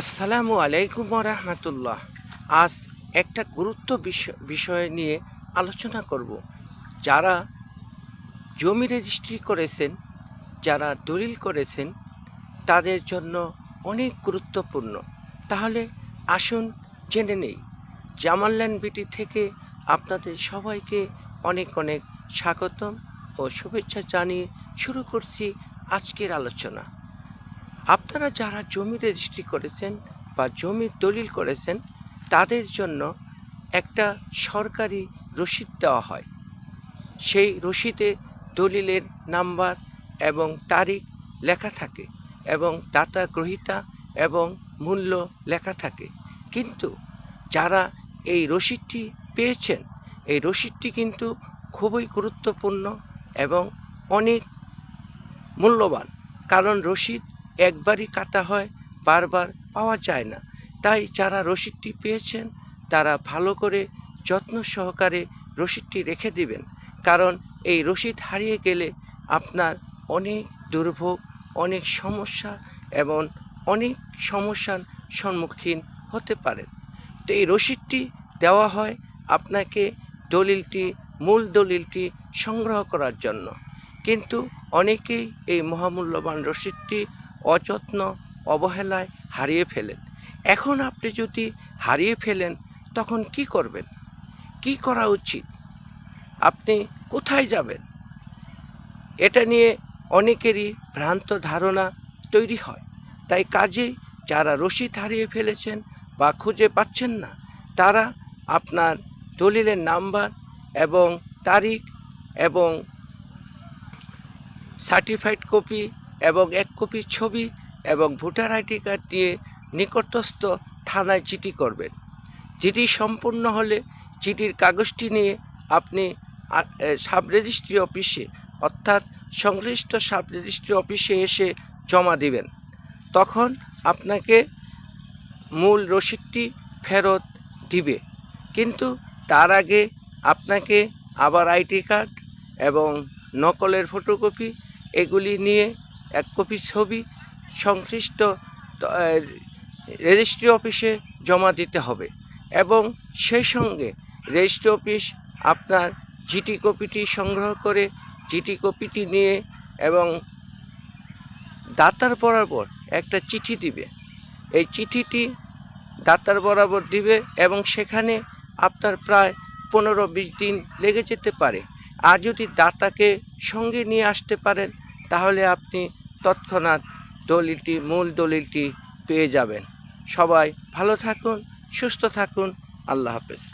আসসালামু আলাইকুম রহমতুল্লাহ। আজ একটা গুরুত্ব বিষয় নিয়ে আলোচনা করব। যারা জমি রেজিস্ট্রি করেছেন, যারা দলিল করেছেন, তাদের জন্য অনেক গুরুত্বপূর্ণ। তাহলে আসুন জেনে নেই জামালল্যান্ড বিটি থেকে আপনাদের সবাইকে অনেক অনেক স্বাগতম ও শুভেচ্ছা জানিয়ে শুরু করছি আজকের আলোচনা। আপনারা যারা জমি রেজিস্ট্রি করেছেন বা জমির দলিল করেছেন, তাদের জন্য একটা সরকারি রসিদ দেওয়া হয়। সেই রসিদে দলিলের নাম্বার এবং তারিখ লেখা থাকে এবং দাতা গ্রহিতা এবং মূল্য লেখা থাকে। কিন্তু যারা এই রসিদটি পেয়েছেন, এই রসিদটি কিন্তু খুবই গুরুত্বপূর্ণ এবং অনেক মূল্যবান। কারণ রসিদ একবারই কাটা হয়, বারবার পাওয়া যায় না। তাই যারা রসিদটি পেয়েছেন, তারা ভালো করে যত্ন সহকারে রসিদটি রেখে দিবেন। কারণ এই রসিদ হারিয়ে গেলে আপনার অনেক দুর্ভোগ, অনেক সমস্যা এবং অনেক সমস্যার সম্মুখীন হতে পারেন তো এই রসিদটি দেওয়া হয় আপনাকে দলিলটি, মূল দলিলটি সংগ্রহ করার জন্য। কিন্তু অনেকেই এই মহামূল্যবান রসিদটি অযত্ন, অবহেলায় হারিয়ে ফেলেন। এখন আপনি যদি হারিয়ে ফেলেন, তখন কি করবেন? কি করা উচিত? আপনি কোথায় যাবেন? এটা নিয়ে অনেকেরই ভ্রান্ত ধারণা তৈরি হয়। তাই কাজেই যারা রসিদ হারিয়ে ফেলেছেন বা খুঁজে পাচ্ছেন না, তারা আপনার দলিলের নাম্বার এবং তারিখ এবং সার্টিফাইড কপি এবং এক কপি ছবি এবং ভোটার আইডি কার্ড দিয়ে নিকটস্থ থানায় চিঠি করবেন। চিঠি সম্পূর্ণ হলে চিঠির কাগজটি নিয়ে আপনি সাব রেজিস্ট্রি অফিসে অর্থাৎ সংশ্লিষ্ট সাব রেজিস্ট্রি অফিসে এসে জমা দিবেন। তখন আপনাকে মূল রসিদটি ফেরত দিবে। কিন্তু তার আগে আপনাকে আবার আইডি কার্ড এবং নকলের ফটোকপি এগুলি নিয়ে এক কপি ছবি সংশ্লিষ্ট রেজিস্ট্রি অফিসে জমা দিতে হবে এবং সেই সঙ্গে রেজিস্ট্রি অফিস আপনার জিটি কপিটি সংগ্রহ করে জিটি কপিটি নিয়ে এবং দাতার বরাবর একটা চিঠি দিবে। এই চিঠিটি দাতার বরাবর দিবে এবং সেখানে আপনার প্রায় পনেরো বিশ দিন লেগে যেতে পারে। আর যদি দাতাকে সঙ্গে নিয়ে আসতে পারেন, তাহলে আপনি তৎক্ষণাৎ দলিলটি মূল দলিলটি পেয়ে যাবেন। সবাই ভালো থাকুন সুস্থ থাকুন। আল্লাহ হাফেজ।